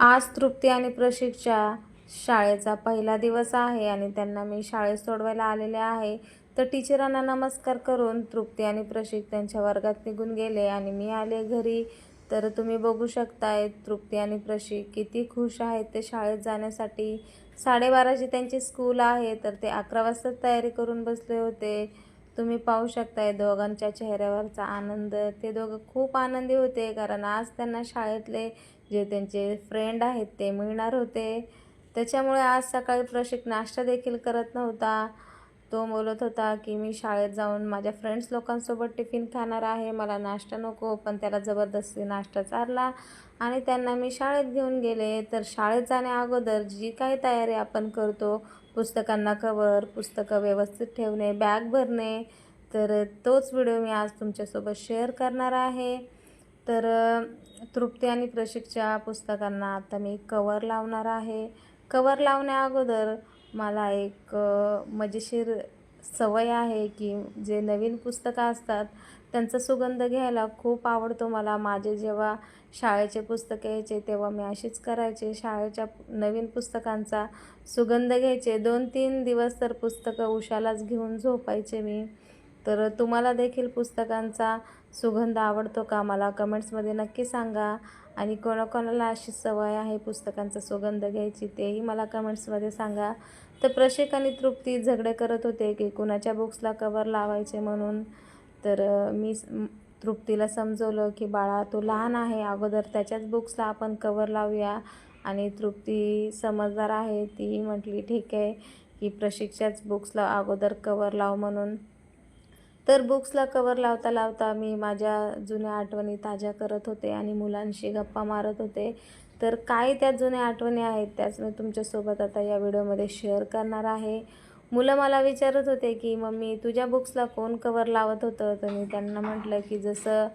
आज तृप्ती आणि प्रशिकच्या शाळेचा पहिला दिवस आहे आणि त्यांना मी शाळेत सोडवायला आलेले आहे. तर टीचरांना नमस्कार करून तृप्ती आणि प्रशिक त्यांच्या वर्गात निघून गेले आणि मी आले घरी. तर तुम्ही बघू शकताय तृप्ती आणि प्रशिक किती खुश आहेत ते शाळेत जाण्यासाठी. साडेबाराची त्यांची स्कूल आहे तर ते अकरा वाजताच तयारी करून बसले होते. तुम्ही पाहू शकताय दोघांच्या चेहऱ्यावरचा आनंद. ते दोघं खूप आनंदी होते कारण आज त्यांना शाळेतले जे त्यांचे फ्रेंड आहेत ते मिळणार होते. त्याच्यामुळे आज सकाळी प्रशिक नाश्ता देखील करत नव्हता. तो बोलत होता की मी शाळेत जाऊन माझ्या फ्रेंड्स लोकांसोबत टिफिन खाणार आहे. मला नाश्ता नको. पण त्याला जबरदस्ती नाश्ता चारला आणि त्यांना मी शाळेत घेऊन गेले. तर शाळेत जाण्या अगोदर जी काही तयारी आपण करतो पुस्तकांना कवर पुस्तकं व्यवस्थित ठेवणे बॅग भरणे तर तोच व्हिडिओ मी आज तुमच्यासोबत शेअर करणार आहे. तर तृप्ती आणि प्रशिकच्या पुस्तकांना आता मी कवर लावणार आहे. कवर लावण्या अगोदर मला एक मजेशीर सवय आहे की जे नवीन पुस्तकं असतात त्यांचा सुगंध घ्यायला खूप आवडतो मला. माझे जेव्हा शाळेचे पुस्तकं यायचे तेव्हा मी अशीच करायचे. शाळेच्या नवीन पुस्तकांचा सुगंध घ्यायचे. दोन तीन दिवस तर पुस्तकं उशालाच घेऊन झोपायचे मी. तर तुम्हाला देखील पुस्तकांचा सुगंध आवडतो का? मला कमेंट्समध्ये नक्की सांगा. आणि कोणाकोणाला अशी सवय आहे पुस्तकांचा सुगंध घ्यायची तेही मला कमेंट्समध्ये सांगा. तर प्रशिक आणि तृप्ती झगडे करत होते की कुणाच्या बुक्सला कवर लावायचे म्हणून. तर मी तृप्तीला समजवलं की बाळा तो लहान आहे. अगोदर त्याच्याच बुक्सला आपण कवर लावूया. आणि तृप्ती समजदार आहे. तीही म्हटली ठीक आहे की प्रशिक्षाच बुक्सला अगोदर कवर लाव म्हणून. तर बुक्सला कवर लावता लावता मी माझ्या जुन्या आठवणी ताज्या करत होते आणि मुलांशी गप्पा मारत होते. तर काय त्या जुन्या आठवणी आहेत त्याच मी तुमच्यासोबत आता या व्हिडिओमध्ये शेअर करणार आहे. मुलं मला विचारत होते की मम्मी तुझ्या बुक्सला कोण कवर लावत होतं? तर मी त्यांना म्हटलं की जसं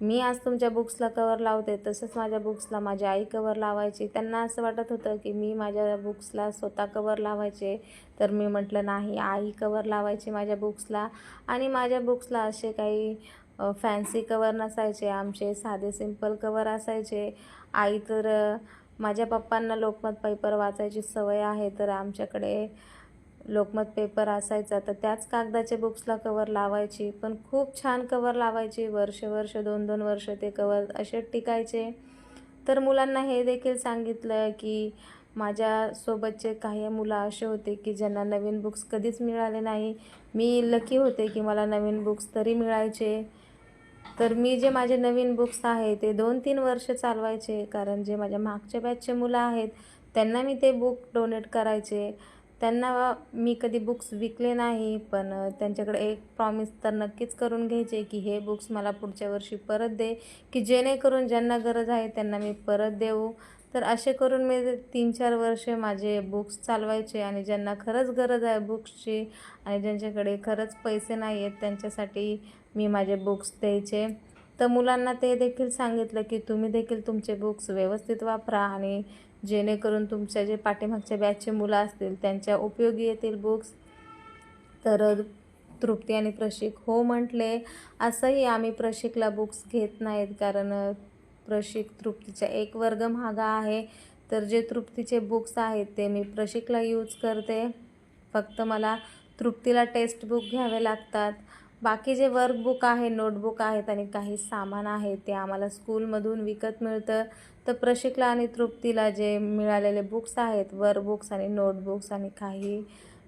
मी आज तुमच्या बुक्सला कवर लावते तसंच माझ्या बुक्सला माझी आई कवर लावायची. त्यांना असं वाटत होतं की मी माझ्या बुक्सला स्वतः कवर लावायचे तर मी म्हटलं नाही आई कवर लावायची माझ्या बुक्सला. आणि माझ्या बुक्सला असे काही फॅन्सी कवर नसायचे आमचे साधे सिंपल कवर असायचे. आई तर माझ्या पप्पांना लोकमत पेपर वाचायची सवय आहे तर आमच्याकडे लोकमत पेपर असायचा तर त्याच कागदाचे बुक्सला कवर लावायची. पण खूप छान कवर लावायची. वर्ष वर्ष दोन दोन वर्ष ते कवर असे टिकायचे. तर मुलांना हे देखील सांगितलं की माझ्यासोबतचे काही मुलं असे होते की ज्यांना नवीन बुक्स कधीच मिळाले नाही. मी लकी होते की मला नवीन बुक्स तरी मिळायचे. तर मी जे माझे नवीन बुक्स आहे ते दोन तीन वर्ष चालवायचे. कारण जे माझ्या मागच्या बॅचचे मुलं आहेत त्यांना मी ते बुक डोनेट करायचे. त्यांना मी कधी बुक्स विकले नाही पण त्यांच्याकडे एक प्रॉमिस तर नक्कीच करून घ्यायचे की हे बुक्स मला पुढच्या वर्षी परत दे की जेणेकरून ज्यांना गरज आहे त्यांना मी परत देऊ. तर असे करून मी तीन चार वर्षे माझे बुक्स चालवायचे आणि ज्यांना खरंच गरज आहे बुक्सची आणि ज्यांच्याकडे खरंच पैसे नाही आहेत त्यांच्यासाठी मी माझे बुक्स द्यायचे. तर मुलांना ते देखील सांगितलं की तुम्ही देखील तुमचे बुक्स व्यवस्थित वापरा आणि जेणेकरून तुमच्या जे पाठीमागच्या बॅचचे मुलं असतील त्यांच्या उपयोगी येतील बुक्स तर तृप्ती आणि प्रशिक हो म्हटले. असंही आम्ही प्रशिकला बुक्स घेत नाहीत कारण प्रशिक तृप्तीचा एक वर्ग महागा आहे. तर जे तृप्तीचे बुक्स आहेत ते मी प्रशिकला यूज करते. फक्त मला तृप्तीला टेक्स्ट बुक घ्यावे लागतात. बाकी जे वर्कबुक आहे नोटबुक आहेत आणि काही सामान आहे ते आम्हाला स्कूलमधून विकत मिळतं. तर प्रशिकला आणि तृप्तीला जे मिळालेले बुक्स आहेत वर्कबुक्स आणि नोटबुक्स आणि काही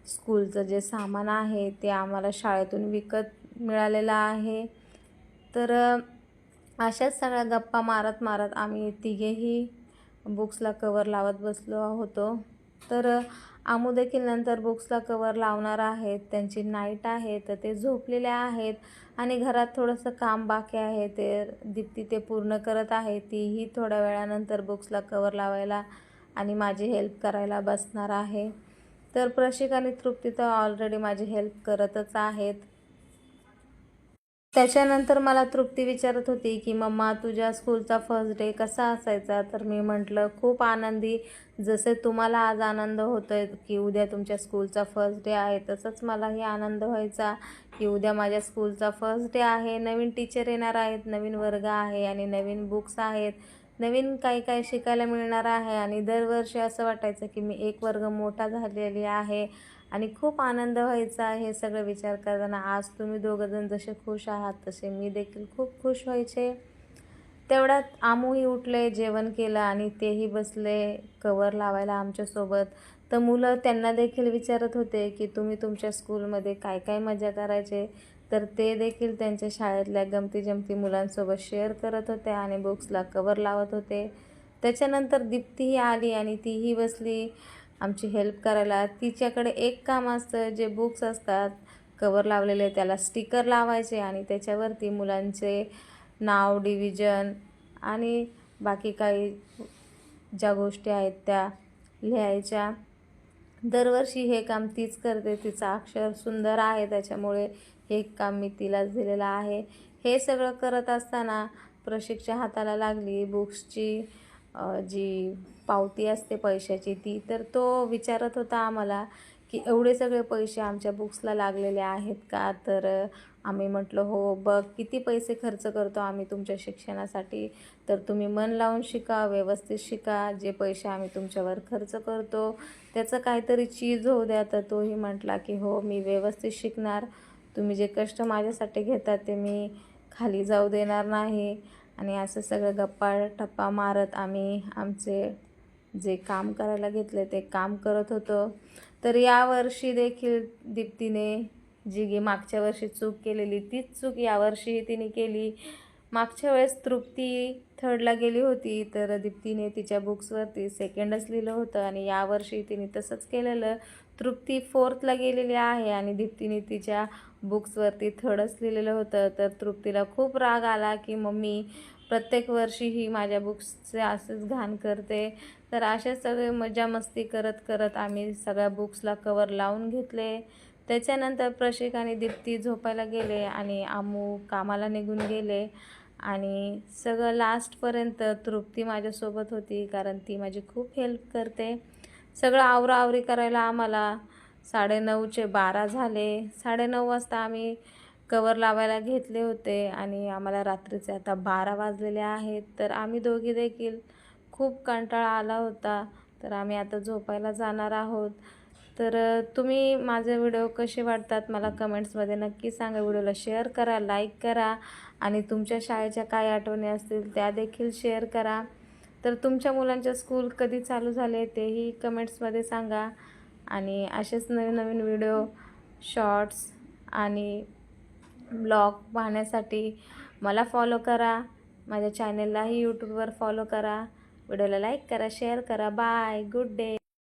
स्कूलचं जे सामान आहे ते आम्हाला शाळेतून विकत मिळालेलं आहे. तर अशाच सगळ्या गप्पा मारत मारत आम्ही तिघेही बुक्सला कवर लावत बसलो होतो. तर अ, आमू देखील नंतर बुक्सला कवर लावणार आहेत. त्यांची नाईट आहे तर ते झोपलेले आहेत आणि घरात थोडंसं काम बाकी आहे. ते दीप्ती ते पूर्ण करत आहे. तीही थोड्या वेळानंतर बुक्सला कवर लावायला आणि माझी हेल्प करायला बसणार आहे. तर प्रशिक आणि तृप्ती तर ऑलरेडी माझी हेल्प करतच आहेत. त्याच्यानंतर मला तृप्ती विचारत होती की मम्मा तुझ्या स्कूलचा फर्स्ट डे कसा असायचा? तर मी म्हटलं खूप आनंदी. जसे तुम्हाला आज आनंद होतो आहे की उद्या तुमच्या स्कूलचा फर्स्ट डे आहे तसंच मलाही आनंद व्हायचा की उद्या माझ्या स्कूलचा फर्स्ट डे आहे. नवीन टीचर येणार आहेत नवीन वर्ग आहे आणि नवीन बुक्स आहेत. नवीन काही काही शिकायला मिळणार आहे आणि दरवर्षी असं वाटायचं की मी एक वर्ग मोठा झालेली आहे. आणि खूप आनंद व्हायचा हे सगळं विचार करताना. आज तुम्ही दोघंजण जसे खुश आहात तसे मी देखील खूप खुश व्हायचे. तेवढ्यात आमूही उठले जेवण केलं आणि तेही बसले कवर लावायला आमच्यासोबत. तर मुलं त्यांना देखील विचारत होते की तुम्ही तुमच्या स्कूलमध्ये काय काय मजा करायचे? तर ते देखील त्यांच्या शाळेतल्या गमती जमती मुलांसोबत शेअर करत होते आणि बुक्सला कवर लावत होते. त्याच्यानंतर दीप्तीही आली आणि तीही बसली. आमची हेल्प करायला. तिच्याकडे एक काम असतं जे बुक्स असतात कवर लावलेले त्याला स्टिकर लावायचे आणि त्याच्यावरती मुलांचे नाव डिव्हिजन आणि बाकी काही ज्या गोष्टी आहेत त्या लिहायच्या. दरवर्षी हे काम तीच करते. तिचं अक्षर सुंदर आहे त्याच्यामुळे हे काम मी तिलाच दिलेलं आहे. हे सगळं करत असताना प्रशिक्षण हाताला लागली बुक्सची जी पावती असते पैशाची ती तर तो विचारत होता आम्हाला की एवढे सगळे पैसे आमच्या बुक्सला लागलेले आहेत का? तर आम्ही म्हटलं हो बघ किती पैसे खर्च करतो आम्ही तुमच्या शिक्षणासाठी. तर तुम्ही मन लावून शिका व्यवस्थित शिका जे पैसे आम्ही तुमच्यावर खर्च करतो त्याचं काहीतरी चीज होऊ द्या. तर तोही म्हटला की हो मी व्यवस्थित शिकणार. तुम्ही जे कष्ट माझ्यासाठी घेतात ते मी खाली जाऊ देणार नाही. आणि असं सगळं गप्पा टप्पा मारत आम्ही आमचे जे काम करायला घेतले ते काम करत होतो. तर यावर्षी देखील दीप्तीने जी गे मागच्या वर्षी चूक केलेली तीच चूक यावर्षीही तिने केली. मागच्या वेळेस तृप्ती थर्डला गेली होती तर दीप्तीने तिच्या बुक्सवरती सेकंडच लिहिलं होतं आणि यावर्षी तिने तसंच केलेलं. तृप्ती फोर्थला गेलेली आहे आणि दीप्तीने तिच्या बुक्सवरती थर्डच लिहिलेलं होतं. तर तृप्तीला खूप राग आला की मम्मी प्रत्येक वर्षी ही माझ्या बुक्सचे असंच घाण करते. तर असे सगळे मजा मस्ती करत करत आम्ही सगळ्या बुक्सला कवर लावून घेतले. त्याच्यानंतर प्रशिक आणि दीप्ती झोपायला गेले आणि आमू कामाला निघून गेले. आणि सगळं लास्टपर्यंत तृप्ती माझ्यासोबत होती कारण ती माझी खूप हेल्प करते. सगळं आवराआवरी करायला आम्हाला साडेनऊचे बारा झाले. साडेनऊ वाजता आम्ही कवर लावायला घेतले होते आणि आम्हाला रात्रीचे आता बारा वाजलेले आहेत. तर आम्ही दोघी देखील खूप कंटाळा आला होता. तर आम्ही आता झोपायला जाणार आहोत. तर तुम्ही माझे व्हिडिओ कसे वाटतात मला कमेंट्समध्ये नक्की सांगा. व्हिडिओला शेअर करा लाईक करा आणि तुमच्या शाळेच्या काय आठवणी असतील त्या देखील शेअर करा. तर तुमच्या मुलांच्या स्कूल कधी चालू झाले तेही कमेंट्समध्ये सांगा. आणि असेच नवीन नवीन व्हिडिओ शॉर्ट्स आणि ब्लॉग पाहण्यासाठी मला फॉलो करा. माझ्या चॅनललाही यूट्यूबवर फॉलो करा. व्हिडिओला लाईक करा शेअर करा. बाय. Good day.